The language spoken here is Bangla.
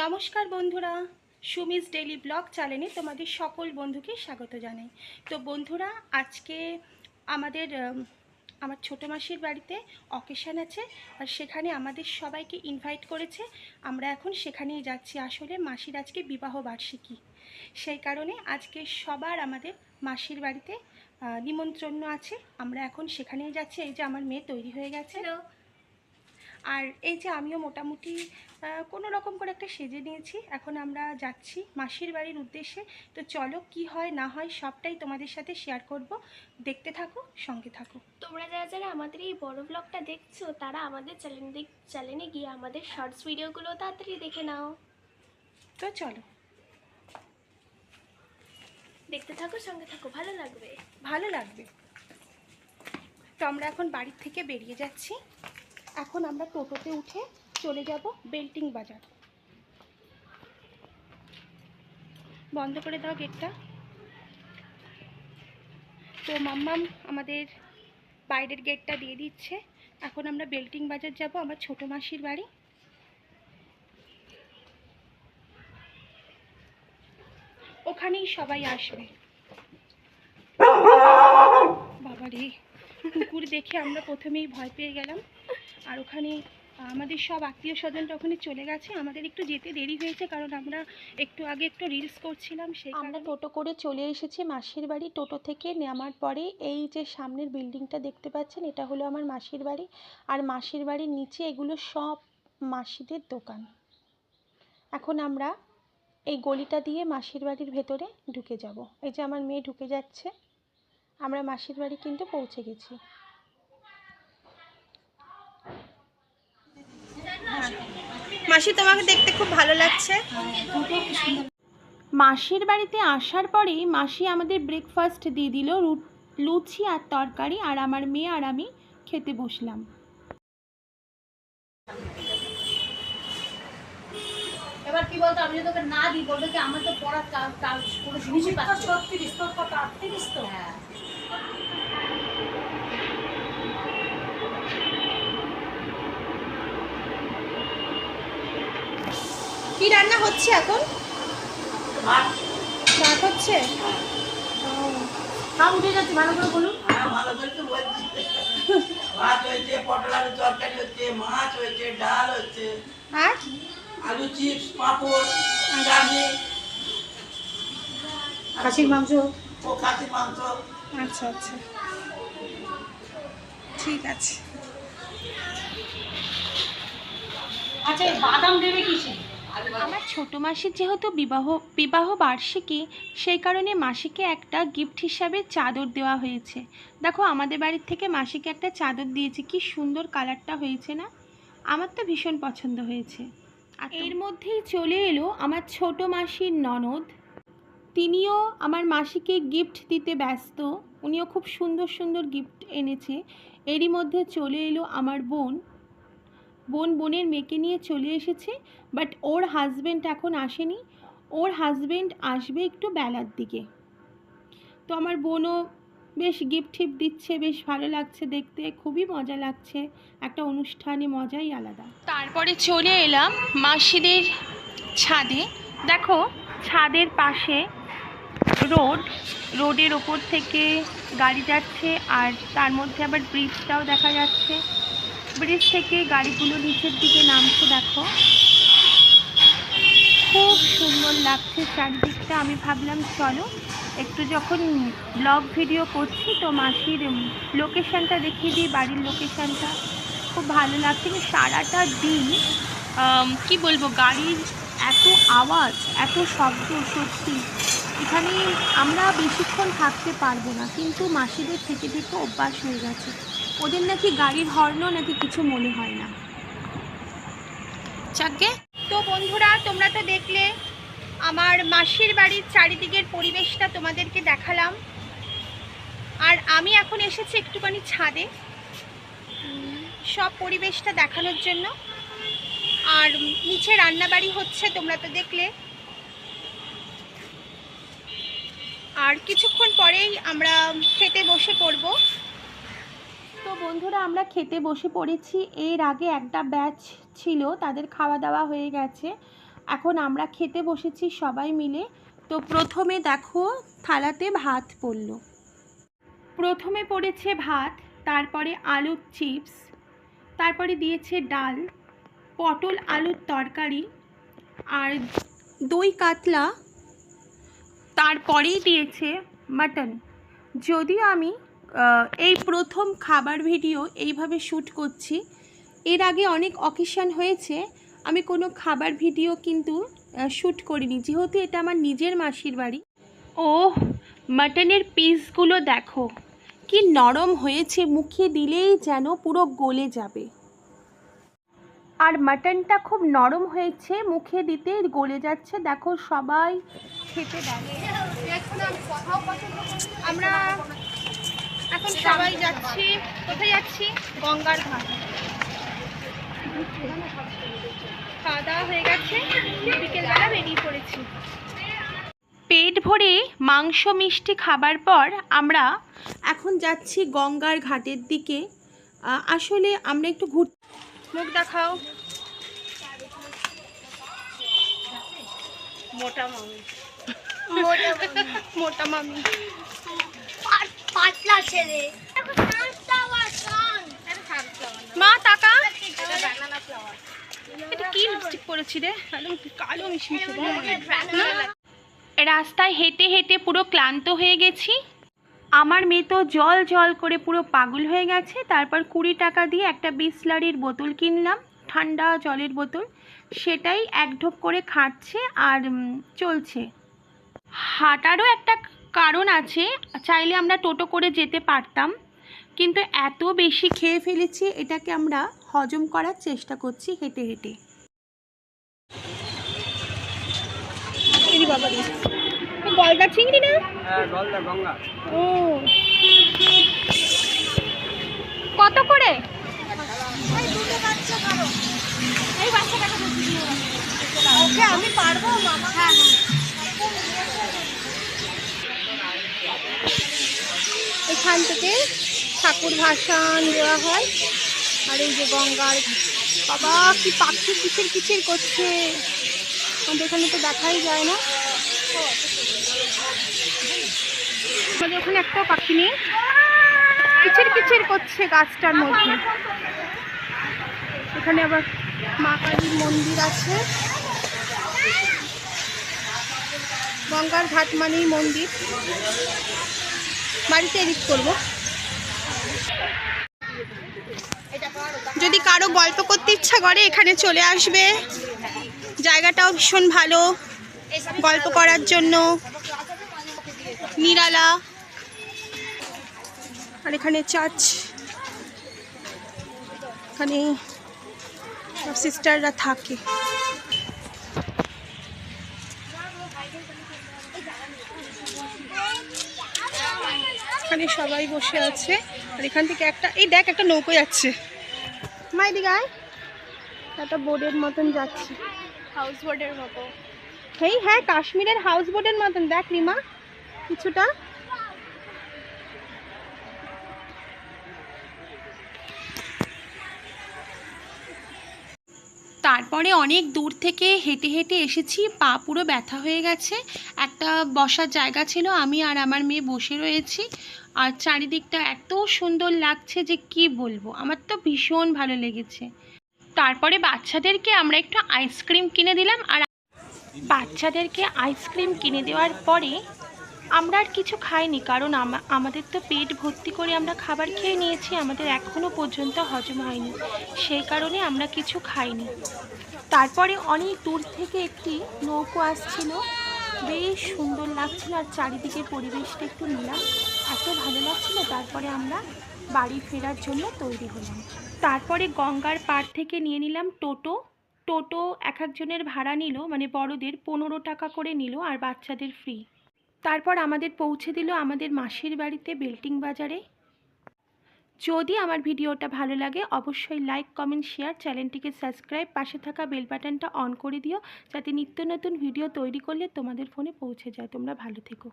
নমস্কার বন্ধুরা, সুমিস ডেইলি ব্লগ চ্যানেলে তোমাদের সকল বন্ধুকে স্বাগত জানাই। তো বন্ধুরা, আজকে আমাদের আমার ছোটো মাসির বাড়িতে অকেশান আছে আর সেখানে আমাদের সবাইকে ইনভাইট করেছে। আমরা এখন সেখানেই যাচ্ছি। আসলে মাসির আজকে বিবাহ বার্ষিকী। সেই কারণে আজকে সবার আমাদের মাসির বাড়িতে নিমন্ত্রণ আছে। আমরা এখন সেখানেই যাচ্ছি। এই যে আমার মেয়ে তৈরি হয়ে গেছে। আর এই যে আমিও মোটামুটি কোনো রকম করে একটা সেজে নিয়েছি। এখন আমরা যাচ্ছি মাসির বাড়ির উদ্দেশ্যে। তো চলো কি হয় না হয় সবটাই তোমাদের সাথে শেয়ার করব। দেখতে থাকো সঙ্গে থাকো। তোমরা যারা যারা আমাদের এই বড় ব্লগটা দেখছ তারা আমাদের চ্যানেল চ্যানেলে গিয়ে আমাদের শর্টস ভিডিওগুলো তাড়াতাড়ি দেখে নাও। তো চলো। দেখতে থাকো সঙ্গে থাকো ভালো লাগবে। ভালো লাগবে। তো আমরা এখন বাড়ির থেকে বেরিয়ে যাচ্ছি। এখন আমরা টোটোতে উঠে চলে যাব বেল্টিং বাজার। বন্ধ করে দাও গেটটা। তো মাম্মাম আমাদের বাইরের গেটটা দিয়ে দিচ্ছে। এখন আমরা বেল্টিং বাজার যাব আমার ছোটো মাসির বাড়ি। ওখানেই সবাই আসবে। বাবারে কুকুর দেখে আমরা প্রথমেই ভয় পেয়ে গেলাম। আর ওখানে আমাদের সব আত্মীয় স্বজনরা ওখানে চলে গেছে। আমাদের একটু যেতে দেরি হয়েছে কারণ আমরা একটু আগে একটু রিলস করছিলাম সেই আমরা টোটো করে চলে এসেছি মাসির বাড়ি টোটো থেকে নামার পরে। এই যে সামনের বিল্ডিংটা দেখতে পাচ্ছেন এটা হলো আমার মাসির বাড়ি। আর মাসির বাড়ির নিচে এগুলো সব মাসিদের দোকান। এখন আমরা এই গলিটা দিয়ে মাসির বাড়ির ভেতরে ঢুকে যাব। এই যে আমার মেয়ে ঢুকে যাচ্ছে। আমরা মাসির বাড়ি কিন্তু পৌঁছে গেছি। মাসি তোমাকে দেখতে খুব ভালো লাগছে। মাসির বাড়িতে আসার পরেই মাসি আমাদের ব্রেকফাস্ট দিয়ে দিল লুচি আর তরকারি আর আমার মেয়ে আর আমি খেতে বসলাম। এবার কি বলতো আমি যদি তোকে না দিই বলবে কি আমার তো পড়ার কাজ। ছত্রিশ তোর কত আটত্রিশ তো? হ্যাঁ। কি রান্না হচ্ছে এখন? ভাত। ভাত হচ্ছে? সব উঠে যাচ্ছে ভালো করে বলুন। হ্যাঁ, ভালো করে তো বলছি। ভাত হয়েছে পটল আলু তরকারি হচ্ছে মাছ হয়েছে ডাল হচ্ছে। আর? আলু চিপস পাঁপড় খাসির মাংস? ও খাসির মাংস। আচ্ছা আচ্ছা। ঠিক আছে। আচ্ছা বাদাম দেবে কিসে? আমার ছোট মাসির যেহেতু বিবাহ বিবাহ বার্ষিকী, সেই কারণে মাসিকে একটা গিফট হিসাবে চাদর দেওয়া হয়েছে। দেখো, আমাদের বাড়ির থেকে মাসিকে একটা চাদর দিয়েছে। কি সুন্দর কালারটা হয়েছে না? আমার তো ভীষণ পছন্দ হয়েছে। আর এর মধ্যেই চলে এলো আমার ছোট মাসির ননদ। তিনিও আমার মাসিকে গিফট দিতে ব্যস্ত। উনিও খুব সুন্দর সুন্দর গিফট এনেছে। এরই মধ্যে চলে এলো আমার বোন। বোন বোনের মেয়েকে নিয়ে চলে এসেছে বাট ওর হাজবেন্ড এখন আসেনি। ওর হাজবেন্ড আসবে একটু বেলার দিকে। তো আমার বোনও বেশ গিফট টিপ দিচ্ছে, বেশ ভালো লাগছে দেখতে, খুবই মজা লাগছে। একটা অনুষ্ঠানে মজাই আলাদা। তারপরে চলে এলাম মাসিদের ছাদে। দেখো, ছাদের পাশে রোড, রোডের ওপর থেকে গাড়ি যাচ্ছে আর তার মধ্যে আবার ব্রিজটাও দেখা যাচ্ছে। ব্রিজ থেকে গাড়িগুলো নিচের দিকে নামছে, দেখো। খুব সুন্দর লাগছে চারিদিকটা। আমি ভাবলাম, চলো একটু যখন ব্লগ ভিডিও করছি তো মাসির লোকেশানটা দেখিয়ে দিই, বাড়ির লোকেশানটা। খুব ভালো লাগছে যে সারাটা দিন কি বলব, গাড়ির এত আওয়াজ, এত শব্দ, সত্যি। এখানে আমরা বেশিক্ষণ থাকতে পারব না, কিন্তু মাসিদের থেকে থেকে অভ্যাস হয়ে গেছে। ওদের নাকি গাড়ির হর্ন নাকি কিছু মনে হয় না। চাকে তো বন্ধুরা, তোমরা তো দেখলে, আমার মাসির বাড়ির চারিদিকের পরিবেশটা তোমাদেরকে দেখালাম। আর আমি এখন এসেছি একটুখানি ছাদে, সব পরিবেশটা দেখানোর জন্য। আর নিচে রান্নাবাড়ি হচ্ছে, তোমরা তো দেখলে। আর কিছুক্ষণ পরেই আমরা খেতে বসে পড়ব। তো বন্ধুরা, আমরা খেতে বসে পড়েছি। এর আগে একটা ব্যাচ ছিল, তাদের খাওয়া দাওয়া হয়ে গেছে। এখন আমরা খেতে বসেছি সবাই মিলে। তো প্রথমে দেখো, থালাতে ভাত পড়ল। প্রথমে পড়েছে ভাত, তারপরে আলুর চিপস তারপরে দিয়েছে ডাল, পটল আলুর তরকারি, আর দই কাতলা, তারপরেই দিয়েছে মাটন যদিও আমি এই প্রথম খাবার ভিডিও এইভাবে শ্যুট করছি। এর আগে অনেক অকেশন হয়েছে আমি কোনো খাবার ভিডিও কিন্তু শ্যুট করিনি। যেহেতু এটা আমার নিজের মাসির বাড়ি। ও মাটনের পিসগুলো দেখো। কি নরম হয়েছে মুখে দিলেই যেন পুরো গলে যাবে। আর মাটনটা খুব নরম হয়েছে মুখে দিতে গলে যাচ্ছে। দেখো সবাই খেতে দেয় আমরা এখন সবাই যাচ্ছি। কোথায় যাচ্ছি? গঙ্গার ঘাট। খাওয়া দাওয়া হয়ে গেছে। বিকেলবেলা বেরিয়ে পড়েছি। পেট ভরে মাংস মিষ্টি খাবার পর আমরা এখন যাচ্ছি গঙ্গার ঘাটের দিকে। আসলে আমরা একটু ঘুর মুখ দেখাও। মোটা মামি। মোটা মামি। পাতলা ছেলে। মা টাকা? এটা কি লিপস্টিক পরেছি রে? একদম কালো মিশমিশে রাস্তায় হেঁটে হেঁটে পুরো ক্লান্ত হয়ে গেছি। আমার মেয়ে তো জল জল করে পুরো পাগল হয়ে গেছে। তারপর কুড়ি টাকা দিয়ে একটা বিসলারির বোতল কিনলাম ঠান্ডা জলের বোতল। সেটাই এক ঢোক করে খাচ্ছে আর চলছে। হাঁটারও একটা কারণ আছে চাইলে আমরা টোটো করে যেতে পারতাম। কিন্তু এত বেশি খেয়ে ফেলেছি এটাকে আমরা হজম করার চেষ্টা করছি হেঁটে হেঁটে। গলদা চিংড়ি না? হ্যাঁ ও। কত করে? আমি পারব? মামা হ্যাঁ। এখান থেকে ঠাকুর ভাসান দেওয়া হয়। আর এই যে গঙ্গার বাবা, কি পাখি কিচির কিচির করছে। আমাদের এখানে তো দেখাই যায় না। আমাদের ওখানে একটা পাখি নেই। কিচির কিচির করছে গাছটার মধ্যে। এখানে আবার মা কালীর মন্দির আছে। গঙ্গার ঘাট মানেই মন্দির। বাড়িতে এডিট করব। যদি কারও গল্প করতে ইচ্ছা করে, এখানে চলে আসবে। জায়গাটাও ভীষণ ভালো। গল্প করার জন্য। নিরালা। আর এখানে চার্চ এখানে সিস্টাররা থাকে। এখানে সবাই বসে আছে। আর এখান থেকে একটা এই দেখ একটা নৌকো যাচ্ছে। মা এদিকে আয় একটা বোর্ডের মতন যাচ্ছে। হাউস বোটের মতো। এই হ্যাঁ কাশ্মীরের হাউস বোটের মতন। দেখ রিমা কিছুটা। তারপরে অনেক দূর থেকে হেঁটে হেঁটে এসেছি পা পুরো ব্যথা হয়ে গেছে। একটা বসার জায়গা ছিল আমি আর আমার মেয়ে বসে রয়েছি। আর চারিদিকটা এত সুন্দর লাগছে যে কি বলব? আমার তো ভীষণ ভালো লেগেছে। তারপরে বাচ্চাদেরকে আমরা একটু আইসক্রিম কিনে দিলাম আর বাচ্চাদেরকে আইসক্রিম কিনে দেওয়ার পরে আমরা আর কিছু খাইনি কারণ আমাদের তো পেট ভর্তি করে আমরা খাবার খেয়ে নিয়েছি, আমাদের এখনও পর্যন্ত হজম হয়নি। সেই কারণে আমরা কিছু খাইনি। তারপরে অনেক দূর থেকে একটি নৌকো আসছিল। বেশ সুন্দর লাগছিল আর চারিদিকের পরিবেশটা একটু নিলাম। এত ভালো লাগছিল, তারপরে আমরা বাড়ি ফেরার জন্য তৈরি হলাম। তারপরে গঙ্গার পাড় থেকে নিয়ে নিলাম টোটো। টোটো এক একজনের ভাড়া নিল মানে বড়দের পনেরো টাকা করে নিল আর বাচ্চাদের ফ্রি তারপর আমাদের পৌঁছে দিল আমাদের মাসির বাড়িতে বেল্টিং বাজারে। যদি আমার ভিডিওটা ভালো লাগে, অবশ্যই লাইক কমেন্ট শেয়ার চ্যানেলটিকে সাবস্ক্রাইব পাশে থাকা বেল বাটনটা অন করে দিও, যাতে নিত্য নতুন ভিডিও তৈরি করলে তোমাদের ফোনে পৌঁছে যায়। তোমরা ভালো থেকো।